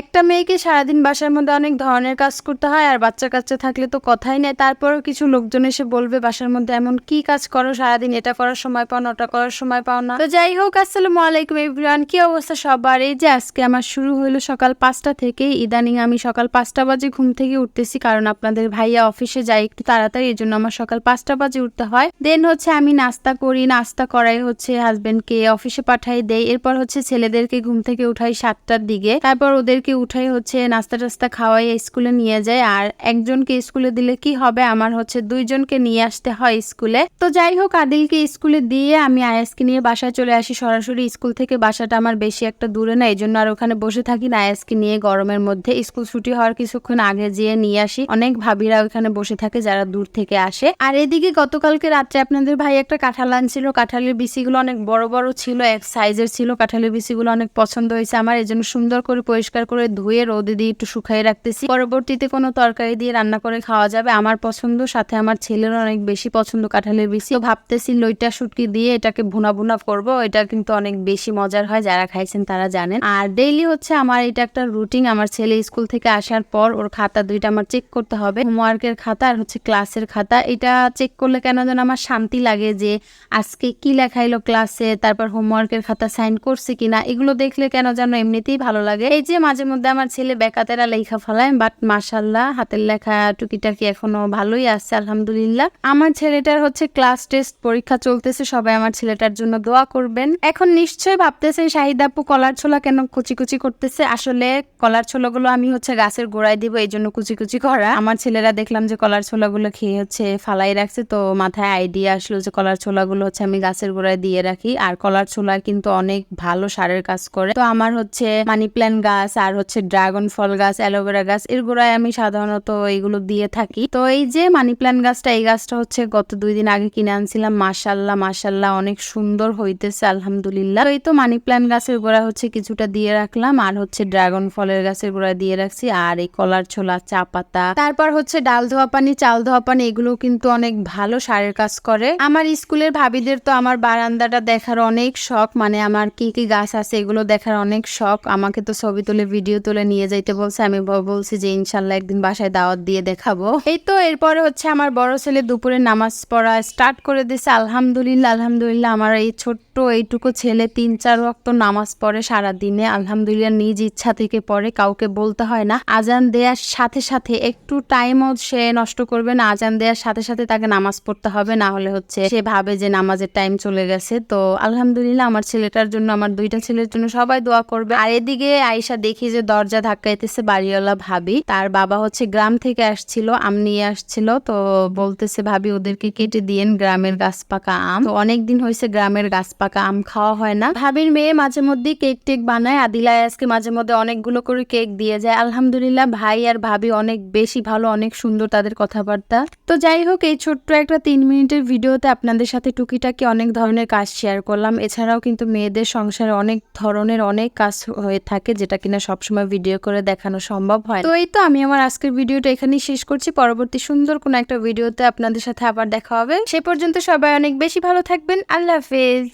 একটা মেয়েকে সারাদিন বাসার মধ্যে অনেক ধরনের কাজ করতে হয় আর বাচ্চা কাচ্চা থাকলে তো কথাই নেই। তারপরও কিছু লোকজন এসে বলবে, বাসার মধ্যে এমন কি কাজ করো? সারাদিন এটা করার সময় পাও না, ওটা করার সময় পাও না। তো যাই হোক, আসসালামু আলাইকুম এভরিওয়ান কি অবস্থা সবার? এই যে আজকে আমার শুরু হইল সকাল পাঁচটা থেকে। ইদানিং আমি সকাল পাঁচটা বাজে ঘুম থেকে উঠতেছি কারণ আপনাদের ভাইয়া অফিসে যায় একটু তাড়াতাড়ি, এই জন্য আমার সকাল পাঁচটা বাজে উঠতে হয়। দেন হচ্ছে আমি নাস্তা করি, নাস্তা করাই হচ্ছে হাজবেন্ডকে অফিসে পাঠাই দেই। এরপর হচ্ছে ছেলেদেরকে ঘুম থেকে উঠাই সাতটার দিকে। তারপর ওদেরকে উঠাই হচ্ছে নাস্তা টাস্তা খাওয়াই স্কুলে নিয়ে যায়। আর একজনকে স্কুলে দিলে কি হবে? আমার হচ্ছে দুইজনকে নিয়ে আসতে হয় স্কুলে। তো যাই হোক, আদিলকে স্কুলে দিয়ে আমি আয়াসকে নিয়ে বাসায় চলে আসি। সরাসরি স্কুল থেকে বাসাটা আমার বেশি একটা দূরে না এই জন্য আর ওখানে বসে থাকি না। আয়াসকে নিয়ে গরমের মধ্যে স্কুল ছুটি হওয়ার কিছুক্ষণ আগে যেয়ে নিয়ে আসি। অনেক ভাবিরা ওখানে বসে থাকে, যারা দূর থেকে আসে। আর এদিকে গতকালকে রাত্রে আপনাদের ভাই একটা কাঁঠাল আনছিল। কাঁঠালের বিচিগুলো অনেক বড় বড় ছিল, এক সাইজের ছিল। কাঁঠালের বিচিগুলো অনেক পছন্দ হয়েছে আমার এই জন্য সুন্দর করে পরিষ্কার করে ধুয়ে, রোদে দিয়ে একটু শুকাই রাখতেছি। পরবর্তীতে কোনো তরকারি দিয়ে রান্না করে খাওয়া যাবে। আমার পছন্দ, সাথে আমার ছেলের অনেক বেশি পছন্দ কাঁঠালের বিচি। তো ভাবতেছি লইটা শুটকি দিয়ে এটাকে ভুনা ভুনা করব। এটা কিন্তু অনেক বেশি মজার হয়, যারা খাইছেন তারা জানেন। আর ডেইলি হচ্ছে আমার এটা একটা রুটিন। আমার ছেলে স্কুল থেকে আসার পর ওর খাতা দুইটা আমার চেক করতে হবে। হোমওয়ার্কের খাতা আর হচ্ছে ক্লাসের খাতা। এটা চেক করলে কেন যেন আমার শান্তি লাগে যে আজকে কি লেখাইলো ক্লাসে, তারপর হোমওয়ার্কের খাতা সাইন করছে কিনা, এগুলো দেখলে কেন যেন এমনিতেই ভালো লাগে। এই যে মাঝে মধ্যে আমার ছেলে বেকাতেরা লেখা ফেলায় বাট মাসাল্লাহ হাতের লেখা টুকিটাকি এখনও ভালোই আছে আলহামদুলিল্লাহ। আমার ছেলেটার হচ্ছে ক্লাস টেস্ট পরীক্ষা চলতেছে, সবাই আমার ছেলেটার জন্য দোয়া করবেন। এখন নিশ্চয়ই ভাবতেছে শাহিদ আপু, কলার ছোলা কেন কুচি কুচি করতেছে? আসলে কলার ছোলাগুলো আমি হচ্ছে গাছের গোড়ায় দিব, এই জন্য কুচি কুচি করা। আমার ছেলেরা দেখলাম যে কলার ছোলাগুলো খেয়ে হচ্ছে ফালাই রাখছে, তো মাথায় আইডিয়া আসলো যে কলার ছোলাগুলো হচ্ছে আমি গাছের গোড়ায় দিয়ে রাখি। আর কলার ছোলা কিন্তু অনেক ভালো সারের কাজ করে। তো আমার হচ্ছে মানি প্ল্যান্ট গাছ আর হচ্ছে ড্রাগন ফল গাছ, অ্যালোভেরা গাছ, এর গোড়ায় আমি সাধারণত এইগুলো দিয়ে থাকি। তো এই যে মানি প্ল্যান্ট গাছটা, এই গাছটা হচ্ছে গত দুই দিন আগে কিনে আনছিলাম। মাসাল্লাহ মাসাল্লাহ অনেক সুন্দর হইতেছে, আলহামদুলিল্লাহ। এই তো মানি প্ল্যান্ট গাছের গোড়া হচ্ছে কিছুটা দিয়ে রাখলাম, আর হচ্ছে ড্রাগন ফলের গাছের গোড়া দিয়ে রাখছি, আর এই কলার ছোলা, চা পাতা। তারপর হচ্ছে ডাল ধোয়া পানি, চাল ধোয়া পানি এগুলো কিন্তু অনেক ভালো সারের কাজ করে। আমার স্কুলের ভাবিদের তো আমার বারান্দাটা দেখার অনেক শখ মানে আমার কি কি গাছ আছে এগুলো দেখার অনেক শখ। আমাকে তো ছবি তুলে ভিডিও তুলে নিয়ে যাইতে বলছে। আমি বলছি যে, ইনশাল্লাহ একদিন বাসায় দাওয়াত দিয়ে দেখাবো। এই তো, এরপরে হচ্ছে আমার বড় ছেলে দুপুরে নামাজ পড়া স্টার্ট করে দিছে। আলহামদুলিল্লাহ আলহামদুলিল্লাহ, আমার এই ছোট্ট এইটুকু ছেলে তিন, চার ওয়াক্ত নামাজ পড়ে সারা দিনে আলহামদুলিল্লাহ, নিজ ইচ্ছা থেকে পড়ে, কাউকে বলতে হয় না। আজান দেওয়ার সাথে সাথে একটু টাইমও সে নষ্ট করবে না। আজান দেওয়ার সাথে সাথে তাকে নামাজ পড়তে হবে। না হলে হচ্ছে সে ভাবে যে নামাজের টাইম চলে গেছে। তো আলহামদুলিল্লাহ, আমার ছেলেটার জন্য, আমার দুইটা ছেলের জন্য সবাই দোয়া করবে। আর এদিকে আয়সা দেখি যে দরজা ধাক্কাইতেছে বাড়িওয়ালা ভাবি, তার বাবা হচ্ছে গ্রাম থেকে আসছিল, আম নিয়ে আসছিল, তো বলতেছে, ভাবি, ওদেরকে কেটে দিয়েন গ্রামের গাছ পাকা আম। তো অনেকদিন হয়েছে গ্রামের গাছ পাকা আম খাওয়া হয় না। ভাবির মেয়ে মাঝে মধ্যে কেক টেক বানায়। আদিলা আজকে মাঝে মধ্যে অনেকগুলো করে কেক দিয়ে যায়। আলহামদুলিল্লাহ, ভাই আর ভাবি অনেক বেশি ভালো, অনেক সুন্দর তাদের কথাবার্তা। তো যাই হোক, এই ছোট্ট একটা তিন মিনিটের ভিডিওতে আপনাদের সাথে টুকিটাকি অনেক ধরনের কাজ শেয়ার করলাম। এছাড়াও কিন্তু মেয়েদের সংসারে অনেক ধরনের অনেক কাজ হয়ে থাকে, যেটা কিনা সবসময় ভিডিও করে দেখানো সম্ভব হয় তো এই তো আমি আমার আজকের ভিডিওটা এখানেই শেষ করছি। পরবর্তী সুন্দর কোনো একটা ভিডিওতে আপনাদের সাথে আবার দেখা হবে। সে পর্যন্ত সবাই অনেক বেশি ভালো থাকবেন। আল্লাহ হাফেজ।